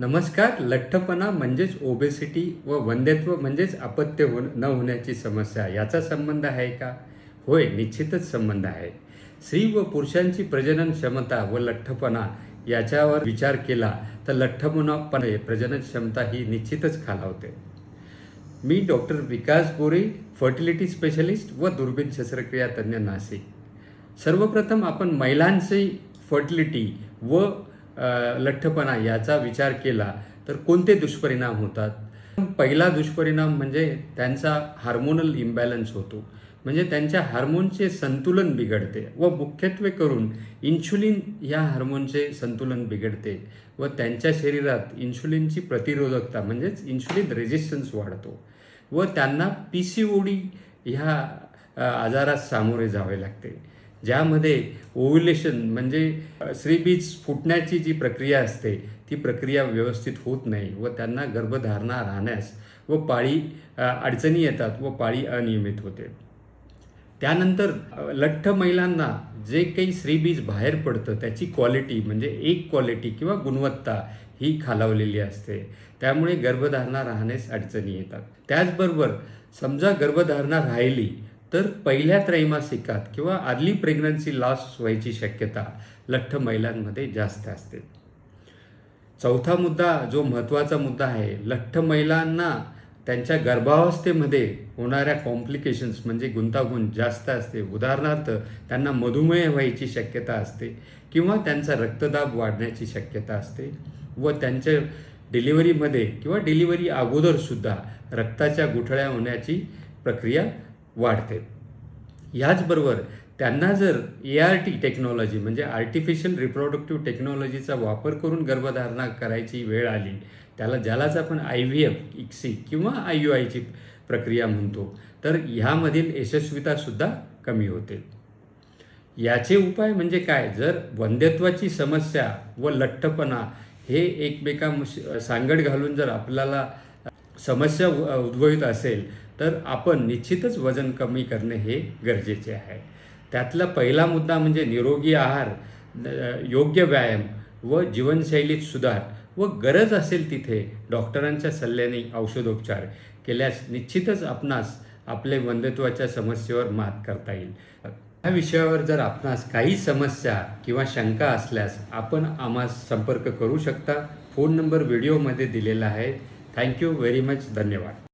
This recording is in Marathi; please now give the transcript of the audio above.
नमस्कार लठ्ठपणा म्हणजेच ओबेसिटी व वंध्यत्व म्हणजेच अपत्य हो न होण्याची समस्या याचा संबंध आहे का? होय निश्चितच संबंध आहे. स्त्री व पुरुषांची प्रजनन क्षमता व लठ्ठपणा याच्यावर विचार केला तर लठ्ठपणापणे प्रजनन क्षमता ही निश्चितच खालावते. मी doctor Vikas Gore fertility specialist व दुर्बीण शस्त्रक्रिया तज्ज्ञ नाशिक. सर्वप्रथम आपण महिलांची फर्टिलिटी व लठ्ठपणा याचा विचार केला तर कोणते दुष्परिणाम होतात? पहिला दुष्परिणाम म्हणजे त्यांचा हार्मोनल इम्बॅलन्स होतो. म्हणजे त्यांच्या हार्मोनचे संतुलन बिघडते व मुख्यत्वे करून इन्शुलिन या हार्मोनचे संतुलन बिघडते व त्यांच्या शरीरात इन्शुलिनची प्रतिरोधकता म्हणजेच इन्शुलिन रेजिस्टन्स वाढतो व त्यांना पी सी ओ डी ह्या आजारास आजारात सामोरे जावे लागते. ज्यामध्ये ओव्युलेशन म्हणजे श्रीबीज स्त्रीबीज फुटण्याची जी प्रक्रिया असते ती प्रक्रिया व्यवस्थित होत नाही व त्यांना गर्भधारणा राहण्यास व पाळी अडचणी येतात व पाळी अनियमित होते. त्यानंतर लठ्ठ महिलांना जे काही स्त्रीबीज बाहेर पडतं त्याची क्वालिटी म्हणजे एक क्वालिटी किंवा गुणवत्ता ही खालावलेली असते. त्यामुळे गर्भधारणा राहण्यास अडचणी येतात. त्याचबरोबर समजा गर्भधारणा राहिली तर पहिल्या त्रैमासिकात किंवा अर्ली प्रेग्नन्सी लॉस व्हायची शक्यता लठ्ठ महिलांमध्ये जास्त असते. चौथा मुद्दा जो महत्त्वाचा मुद्दा आहे लठ्ठ महिलांना त्यांच्या गर्भावस्थेमध्ये होणाऱ्या कॉम्प्लिकेशन्स म्हणजे गुंतागुंत जास्त असते. उदाहरणार्थ त्यांना मधुमेह व्हायची शक्यता असते किंवा त्यांचा रक्तदाब वाढण्याची शक्यता असते व त्यांच्या डिलिव्हरीमध्ये किंवा डिलिव्हरी अगोदरसुद्धा रक्ताच्या गुठळ्या होण्याची प्रक्रिया वाढते. याचबरोबर त्यांना जर ए आर टी टेक्नॉलॉजी म्हणजे आर्टिफिशियल रिप्रोडक्टिव्ह टेक्नॉलॉजीचा वापर करून गर्भधारणा करायची वेळ आली त्याला ज्यालाच आपण आय व्ही एफ इक्सी किंवा आय यू आयची प्रक्रिया म्हणतो तर ह्यामधील यशस्वितासुद्धा कमी होते. याचे उपाय म्हणजे काय? जर वंध्यत्वाची समस्या व लठ्ठपणा हे एकमेका सांगड घालून जर आपल्याला समस्या उ- उद्भवित असेल तर आपण निश्चितच वजन कमी करणे हे गरजेचे आहे. त्यातला पहिला मुद्दा म्हणजे निरोगी आहार योग्य व्यायाम व जीवनशैलीत सुधार व गरज असेल तिथे डॉक्टरांच्या सल्ल्याने औषधोपचार केल्यास निश्चितच आपणास आपले वंध्यत्वाच्या समस्येवर मात करता येईल. या विषयावर जर आपणास काही समस्या किंवा शंका असल्यास आपण आम्हास संपर्क करू शकता. फोन नंबर व्हिडिओमध्ये दिलेला आहे. Thank you very much. धन्यवाद.